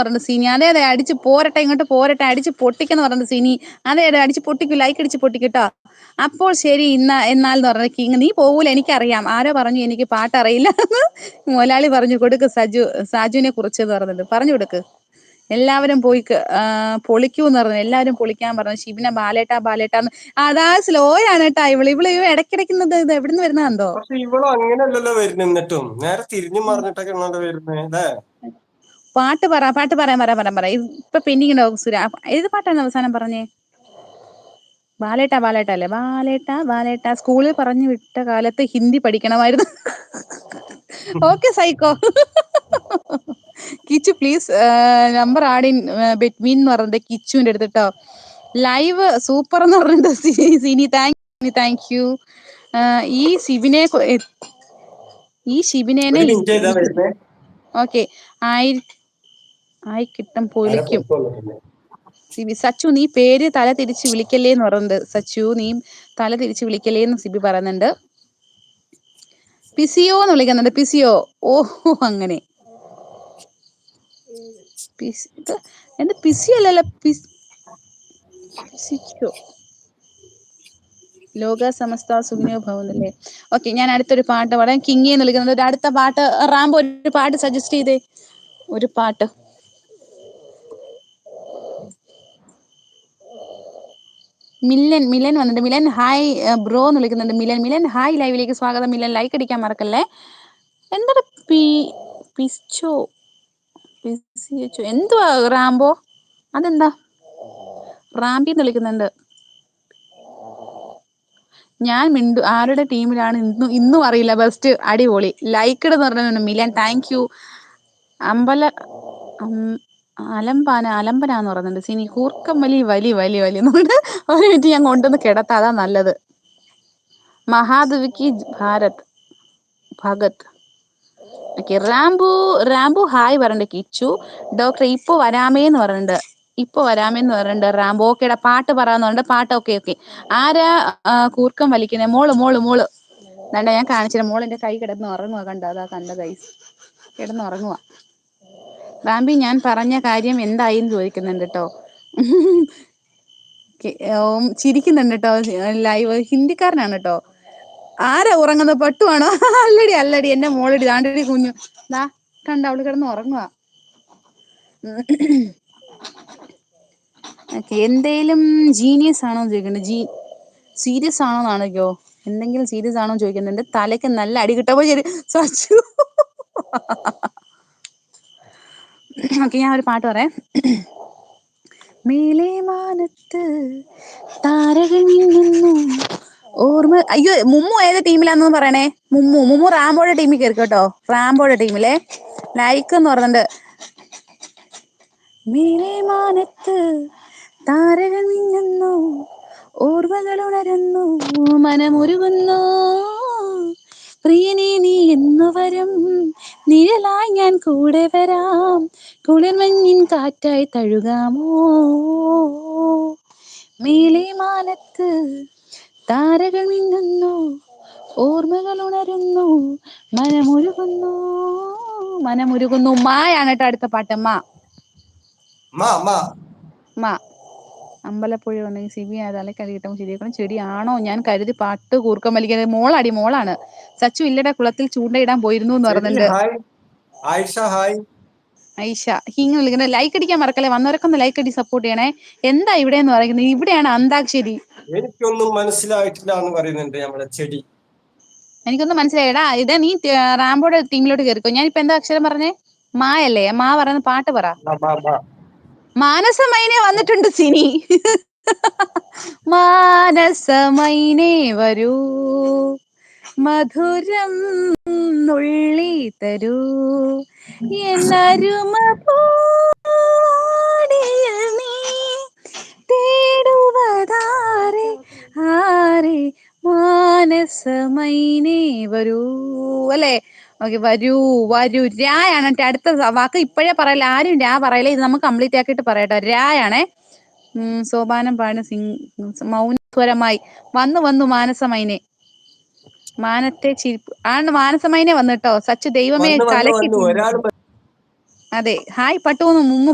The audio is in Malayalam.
പറഞ്ഞ സീനി അതെ അതെ അടിച്ച് പോരട്ടെ ഇങ്ങോട്ട് പോരട്ടെ അടിച്ച് പൊട്ടിക്കെന്ന് പറഞ്ഞ സീനി അതെ അതെ അടിച്ച് പൊട്ടിക്കും ലൈക്ക് അടിച്ച് പൊട്ടിക്കട്ടോ അപ്പോൾ ശരി ഇന്ന എന്നാൽ എന്ന് പറഞ്ഞ കിങ് നീ പോകൂല എനിക്കറിയാം. ആരോ പറഞ്ഞു എനിക്ക് പാട്ടറിയില്ല മോലാളി പറഞ്ഞു കൊടുക്ക് സജു സാജുവിനെ കുറിച്ച് എന്ന് പറഞ്ഞിട്ട്. പറഞ്ഞു കൊടുക്ക്. എല്ലാവരും പോയി പൊളിക്കൂ എന്ന് പറഞ്ഞു. എല്ലാവരും പൊളിക്കാൻ പറഞ്ഞു. ശിവന ബാലേട്ട ബാലേട്ടാന്ന് അതാ സ്ലോ ആണ് കേട്ടാ ഇവൾ. ഇവൾ ഇടയ്ക്കിടയ്ക്കുന്നത് ഇത് എവിടുന്ന് വരുന്നതോ പക്ഷെ ഇവൾ അങ്ങനെയല്ലല്ലോ വരുന്നത് എന്നിട്ടും. നേരെ തിരിഞ്ഞു മറിഞ്ഞിട്ടൊക്കെ വരുന്നേ പാട്ട് പറ പാട്ട് പറയാൻ പറയാൻ പറയാൻ പറ. ഇപ്പൊ പെൻഡിങ് സുര? ഏത് പാട്ടാണ് അവസാനം പറഞ്ഞേ? ബാലേട്ട ബാലേട്ട അല്ലേ? ബാലേട്ട ബാലേട്ട. സ്കൂളിൽ പറഞ്ഞു വിട്ട കാലത്ത് Hindi പഠിക്കണമായിരുന്നു. Okay psycho. Kichu please number ആഡിൻ ബെറ്റ്മീൻ എന്ന് പറഞ്ഞത് കിച്ചുവിന്റെ അടുത്തിട്ടോ ലൈവ് സൂപ്പർ എന്ന് പറഞ്ഞിട്ട് സിനി താങ്ക് താങ്ക് യു ഈ ശിവിനെ ഈ ശിവിനെ ഓക്കെ ആയി ആയി കിട്ടും പൊലിക്കും സിബി സച്ചു നീ പേര് തല തിരിച്ച് വിളിക്കല്ലേ എന്ന് പറയുന്നുണ്ട്. സച്ചു നീ തല തിരിച്ച് വിളിക്കല്ലേ എന്ന് സിബി പറയുന്നുണ്ട്. പിസിയോ എന്ന് വിളിക്കുന്നുണ്ട്. പിസിയോ. ഓഹോ അങ്ങനെ. എന്ത് പിസി അല്ലല്ലോ? പിസിച്ചോ ലോക സമസ്ത സുഖിനോ ഭവനല്ലേ ഓക്കെ ഞാൻ അടുത്തൊരു പാട്ട് പാടാം. കിങ്ങി എന്ന് വിളിക്കുന്നത് അടുത്ത പാട്ട് റാംബോ ഒരു പാട്ട് സജസ്റ്റ് ചെയ്തേ. ഒരു പാട്ട്. മില്ലൻ മിലൻ വന്നിട്ട് മിലൻ ഹായ് ബ്രോ എന്ന് വിളിക്കുന്നുണ്ട്. മിലൻ മിലൻ ഹായ് ലൈവിലേക്ക് സ്വാഗതം. മിലൻ ലൈക്ക് അടിക്കാൻ മറക്കല്ലേ? എന്താണ് പി പിച്ചോ പിസിച്ചോ എന്തുവാ റാംബോ? അതെന്താ? റാംബി എന്ന് വിളിക്കുന്നുണ്ട്. ഞാൻ മിണ്ടു ആരുടെ ടീമിലാണ് ഇന്നും ഇന്നും അറിയില്ല. ബെസ്റ്റ് അടിപൊളി. ലൈക്ക് എന്ന് പറഞ്ഞു മിലൻ താങ്ക് യു അമ്പല അം- അലമ്പാന എന്ന് പറയുന്നുണ്ട്. സിനി കൂർക്കം വലി വലി വലി വലി എന്നുകൊണ്ട് ഒരു മിനിറ്റ് ഞാൻ കൊണ്ടുവന്ന് കിടത്താ. അതാ നല്ലത്. മഹാദേവിക്ക് ഭാരത് ഭഗത്. ഓക്കെ റാംബു റാംബു ഹായ് പറയണ്ട കിച്ചു. ഡോക്ടർ ഇപ്പൊ വരാമേ എന്ന് പറയുന്നുണ്ട് ഇപ്പൊ വരാമേന്ന് പറയുന്നുണ്ട് റാംബു. ഓക്കേടാ പാട്ട് പറയാന്ന് പറഞ്ഞിട്ട് പാട്ട് ഓക്കെ ഓക്കെ. ആരാ കൂർക്കം വലിക്കുന്നത് മോൾ മോൾ മോൾ. വേണ്ട ഞാൻ കാണിച്ചില്ല മോൾ എന്റെ കൈ കിടന്ന് ഉറങ്ങുക കണ്ട? അതാ കണ്ട കൈ കിടന്ന് ഉറങ്ങുക റാംബി ഞാൻ പറഞ്ഞ കാര്യം എന്തായി എന്ന് ചോദിക്കുന്നുണ്ട് കേട്ടോ ചിരിക്കുന്നുണ്ട് കേട്ടോ ലൈവ് ഹിന്ദിക്കാരനാണ് കേട്ടോ ആരാ ഉറങ്ങുന്നത് പട്ടുവാണോ? അല്ലടി അല്ലടി എന്റെ മോളടി. ദാണ്ടടി കുഞ്ഞു. ദാ കണ്ട അവൾ കിടന്ന് ഉറങ്ങുക എന്തേലും ജീനിയസ് ആണോ ചോദിക്കുന്നുണ്ട്. ജീ സീരിയസ് ആണോ എന്നാണോ എന്തെങ്കിലും സീരിയസ് ആണോ ചോദിക്കുന്നുണ്ട്. തലയ്ക്ക് നല്ല അടി കിട്ടപ്പോ ശരി സച്ചു. ഓക്കെ ഞാൻ ഒരു പാട്ട് പറയാം. മേലെ മാനത്ത് താരകൾ നിന്നു ഓർമ്മ അയ്യോ മുമ്മു ഏത് ടീമിലാന്ന് പറയണേ? മുമ്മു മുമ്മു റാംബോയുടെ ടീമിൽ കയറി കേട്ടോ. റാംബോയുടെ ടീമിലെ. ലൈക്ക് എന്ന് പറഞ്ഞിട്ട്. മേലെ മാനത്ത് താരകൾ നിന്നു ഓർമ്മകൾ ഉണരുന്നു മനമുരുകുന്നു. പ്രിയനെ നീ എന്നു വരും നിഴലായി ഞാൻ കൂടെ വരാം. കുളിർമഞ്ഞിൻ കാറ്റായി തഴുകാമോ? മേലെ മാലത്ത് താരകൾ മിന്നുന്നു. ഓർമ്മകൾ ഉണരുന്നു. മനമുരുകുന്നു. മനമുരുകുന്നു. മായാണ് കേട്ടോ അടുത്ത പാട്ട്. മാ മാ അമ്പലപ്പുഴ ഉണ്ടെങ്കിൽ സിബി തലക്കടി കിട്ടുമ്പോൾ ശരിയാക്കണം. ചെടിയാണോ? ഞാൻ കരുതി പാട്ട് കൂർക്കം വലിക്കുന്നത് മോളാടി മോളാണ്. സച്ചു ഇല്ലട കുളത്തിൽ ചൂണ്ടയിടാൻ പോയിരുന്നു എന്ന് പറഞ്ഞിട്ട് ഐഷ ഹിങ് വിളിക്കുന്നത്. ലൈക്ക് അടിക്കാൻ മറക്കല്ലേ? വന്നവരൊക്കെ ഒന്ന് ലൈക്ക് അടി സപ്പോർട്ട് ചെയ്യണേ. എന്താ ഇവിടെ എന്ന് പറയുന്നത്? ഇവിടെയാണ് അന്താക്ഷരി. എനിക്കൊന്നും മനസ്സിലായിട്ടില്ല എന്ന് പറയുന്നുണ്ട് നമ്മുടെ ചെടി. എനിക്കൊന്നും മനസ്സിലായിടാ ഇത് നീ റാംബോയുടെ ടീമിലോട്ട് കയറിക്കോ ഞാനിപ്പോ എന്താ അക്ഷരം പറഞ്ഞേ? മായല്ലേ? മാ പറയുന്ന പാട്ട് പറ. മാനസമൈനെ വന്നിട്ടുണ്ട് സിനി. മാനസമൈനെ വരൂ. മധുരം നുള്ളി തരൂ. പൂടിയിൽ ഓക്കെ വരൂ വരൂ. രായാണ് അടുത്ത വാക്ക് ഇപ്പോഴേ പറയല ആരും രാ പറയില്ല ഇത് നമുക്ക് കംപ്ലീറ്റ് ആക്കിയിട്ട് പറയട്ടോ. രായാണേ സോപാനം പാണ് സിംഗ് മൗനസ്വരമായി. വന്നു വന്നു മാനസമൈനെ. മാനത്തെ ചിരിപ്പ് ആണ് മാനസമൈനെ വന്നിട്ടോ സച്ച് ദൈവമേ കലക്കി അതെ ഹായ് പട്ടൂന്ന് മുമ്മു